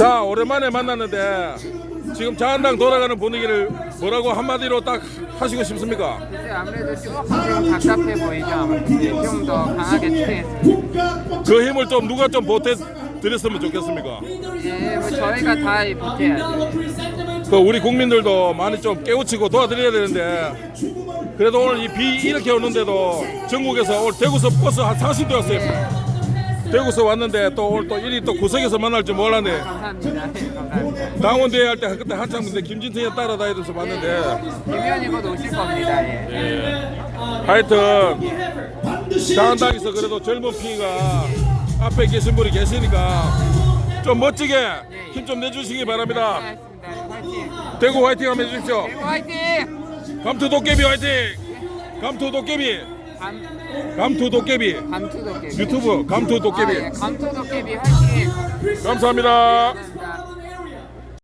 자 오랜만에 만났는데 지금 자한당 돌아가는 분위기를 뭐라고 한마디로 딱 하시고 싶습니까? 이제 아무래도 조금 답답해 보이죠. 네, 좀더 강하게 추진했습니다. 그 힘을 좀 누가 좀 보태 드렸으면 좋겠습니까? 예, 뭐 저희가 다 보태야죠. 그 우리 국민들도 많이 좀 깨우치고 도와드려야 되는데 그래도 오늘 이 비 이렇게 오는데도 전국에서 오늘 대구서 버스 한 40대 왔어요. 대구서 왔는데 또 오늘 또 일이 또 구석에서 만날 줄 몰랐네. 감사합니다. 예, 감사합니다. 당원대회 할 때 그때 한참 근데 김진태에 따라다니면서 봤는데 김현이 곧 오실 겁니다. 예. 하여튼 자한당에서 그래도 젊은 피가 앞에 계신 분이 계시니까 좀 멋지게 힘 좀 내주시기 바랍니다. 화이팅. 대구 화이팅 한번 해주십시오. 대구 화이팅. 감투 도깨비 화이팅! 감투 도깨비! 감 감투 도깨비! 감투 도깨비. 유튜브 감투 아, 도깨비! 예, 감투 도깨비 화이팅. 감사합니다.